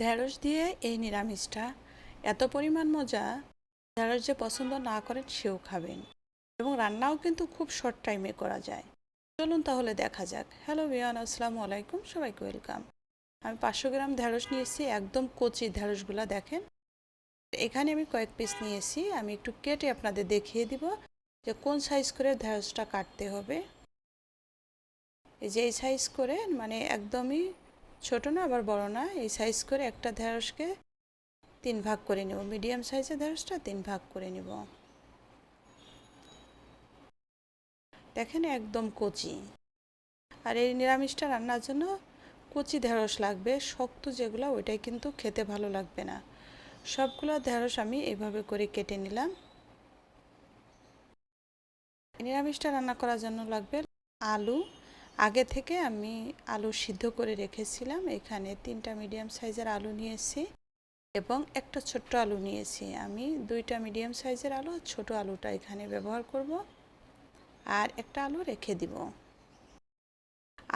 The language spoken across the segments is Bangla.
ঢেঁড়স দিয়ে এই নিরামিষটা এত পরিমাণ মজা, ঢেঁড়স যে পছন্দ না করেন সেও খাবেন। এবং রান্নাও কিন্তু খুব শর্ট টাইমে করা যায়। চলুন তাহলে দেখা যাক। হ্যালো বিয়ান আসসালামু আলাইকুম, সবাইকে ওয়েলকাম আমি পাঁচশো গ্রাম ঢেঁড়স নিয়েছি একদম কচি ঢেঁড়সগুলো দেখেন। এখানে আমি কয়েক পিস নিয়েছি আমি একটু কেটে আপনাদের দেখিয়ে দিব যে কোন সাইজ করে ঢেঁড়সটা কাটতে হবে। এই যে এই সাইজ করে মানে একদমই ছোট না, আবার বড় না, এই সাইজ করে একটা ঢেঁড়সকে তিন ভাগ করে নেব। মিডিয়াম সাইজের ঢেঁড়সটা তিন ভাগ করে নেব। দেখেন একদম কচি। আর এই নিরামিষটা রান্নার জন্য কচি ঢেঁড়স লাগবে, শক্ত যেগুলো ওইটাই কিন্তু খেতে ভালো লাগবে না। সবগুলো ঢেঁড়স আমি এভাবে করে কেটে নিলাম। নিরামিষটা রান্না করার জন্য লাগবে আলু আগে থেকে আমি আলু সিদ্ধ করে রেখেছিলাম। এখানে তিনটা মিডিয়াম সাইজের আলু নিয়েছি এবং একটা ছোট্ট আলু নিয়েছি। আমি দুইটা মিডিয়াম সাইজের আলু ছোট আলুটা এখানে ব্যবহার করব আর একটা আলু রেখে দিব।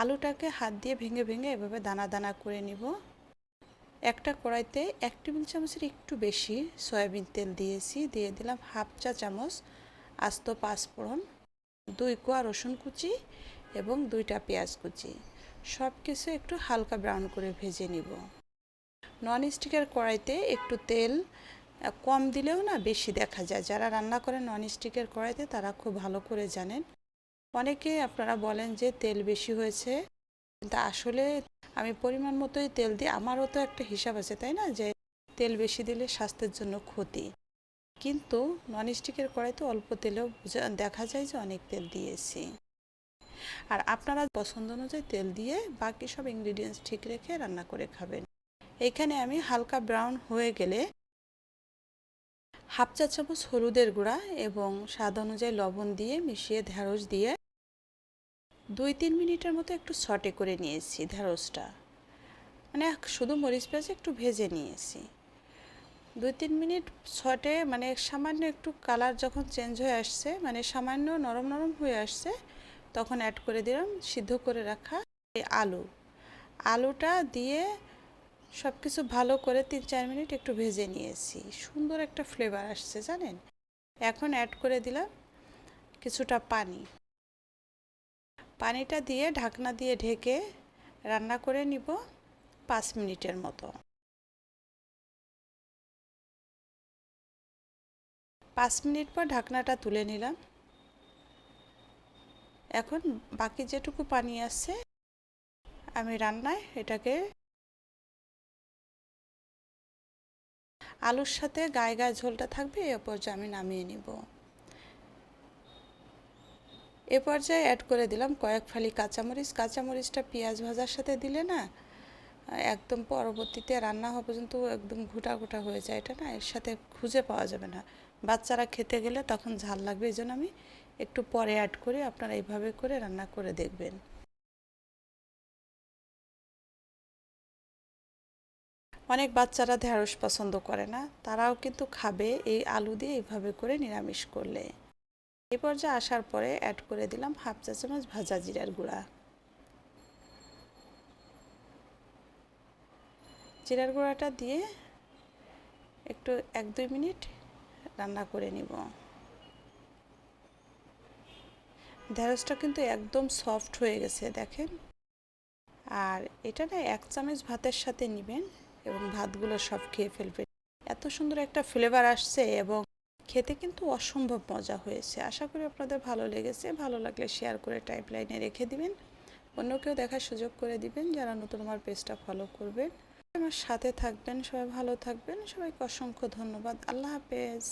আলুটাকে হাত দিয়ে ভেঙে ভেঙে এভাবে দানা দানা করে নিব। একটা কড়াইতে এক টেবিল চামচের একটু বেশি সয়াবিন তেল দিয়েছি। দিয়ে দিলাম হাফ চা চামচ আস্ত পাঁচফোড়ন, দুই কোয়া রসুন কুচি এবং দুইটা পেঁয়াজ কুচি। সব কিছু একটু হালকা ব্রাউন করে ভেজে নিব। নন স্টিকের কড়াইতে একটু তেল কম দিলেও না বেশি দেখা যায়। যারা রান্না করেন নন স্টিকের কড়াইতে তারা খুব ভালো করে জানেন। অনেকে আপনারা বলেন যে তেল বেশি হয়েছে, কিন্তু আসলে আমি পরিমাণ মতোই তেল দিই। আমারও তো একটা হিসাব আছে, তাই না? যে তেল বেশি দিলে স্বাস্থ্যের জন্য ক্ষতি। কিন্তু ননস্টিকের কড়াইতে অল্প তেলেও দেখা যায় যে অনেক তেল দিয়েছি। আর আপনারা পছন্দ অনুযায়ী তেল দিয়ে বাকি সব ইনগ্রিডিয়েন্টস ঠিক রেখে রান্না করে খাবেন। এখানে আমি হালকা ব্রাউন হয়ে গেলে হাফ চা চামচ হলুদের গুঁড়া এবং স্বাদ অনুযায়ী লবণ দিয়ে মিশিয়ে ঢেঁড়স দিয়ে দুই তিন মিনিটের মতো একটু সটে করে নিয়েছি ঢেঁড়সটা। মানে শুধু মরিচ পেঁয়াজ একটু ভেজে নিয়েছি। দুই তিন মিনিট ছটে মানে সামান্য একটু কালার যখন চেঞ্জ হয়ে আসছে মানে সামান্য নরম নরম হয়ে আসছে তখন অ্যাড করে দিলাম, সিদ্ধ করে রাখা এই আলু। আলুটা দিয়ে সব কিছু ভালো করে তিন চার মিনিট একটু ভেজে নিয়েছি। সুন্দর একটা ফ্লেভার আসছে, জানেন? এখন অ্যাড করে দিলাম কিছুটা পানি। পানিটা দিয়ে ঢাকনা দিয়ে ঢেকে রান্না করে নিব পাঁচ মিনিটের মতো। পাঁচ মিনিট পর ঢাকনাটা তুলে নিলাম। এখন বাকি যেটুকু পানি আছে, আমি রান্নায় এটাকে আলুর সাথে গায়ে গায়ে ঝোলটা থাকবে, এ পর্যায়ে আমি নামিয়ে নিব। এ পর্যায়ে অ্যাড করে দিলাম কয়েক ফালি কাঁচামরিচ। কাঁচামরিচটা পেঁয়াজ ভাজার সাথে দিলে না, একদম পরবর্তীতে রান্না হওয়া পর্যন্ত একদম ঘুটা ঘুটা হয়ে যায়। এটা না, এর সাথে খুঁজে পাওয়া যাবে না। বাচ্চারা খেতে গেলে তখন ঝাল লাগবে, এই জন্য আমি একটু পরে অ্যাড করে আপনারা এইভাবে করে রান্না করে দেখবেন। অনেক বাচ্চারা ঢেঁড়স পছন্দ করে না, তারাও কিন্তু খাবে এই আলু দিয়ে এইভাবে করে নিরামিষ করলে। এই পর্যায়ে আসার পরে অ্যাড করে দিলাম হাফ চা চামচ ভাজা জিরার গুঁড়া। জিরার গুঁড়াটা দিয়ে একটু এক দুই মিনিট রান্না করে নিব। ঢেঁড়সটা কিন্তু একদম সফট হয়ে গেছে, দেখেন। আর এটা না এক চামচ ভাতের সাথে নেবেন এবং ভাতগুলো সব খেয়ে ফেলবেন। এত সুন্দর একটা ফ্লেভার আসছে এবং খেতে কিন্তু অসম্ভব মজা হয়েছে। আশা করি আপনাদের ভালো লেগেছে। ভালো লাগলে শেয়ার করে টাইপ লাইনে রেখে দিবেন। অন্য কেউ দেখার সুযোগ করে দিবেন যারা নতুন আমার পেজটা ফলো করবেন। আমার সাথে থাকবেন, সবাই ভালো থাকবেন। সবাইকে অসংখ্য ধন্যবাদ। আল্লাহ হাফেজ।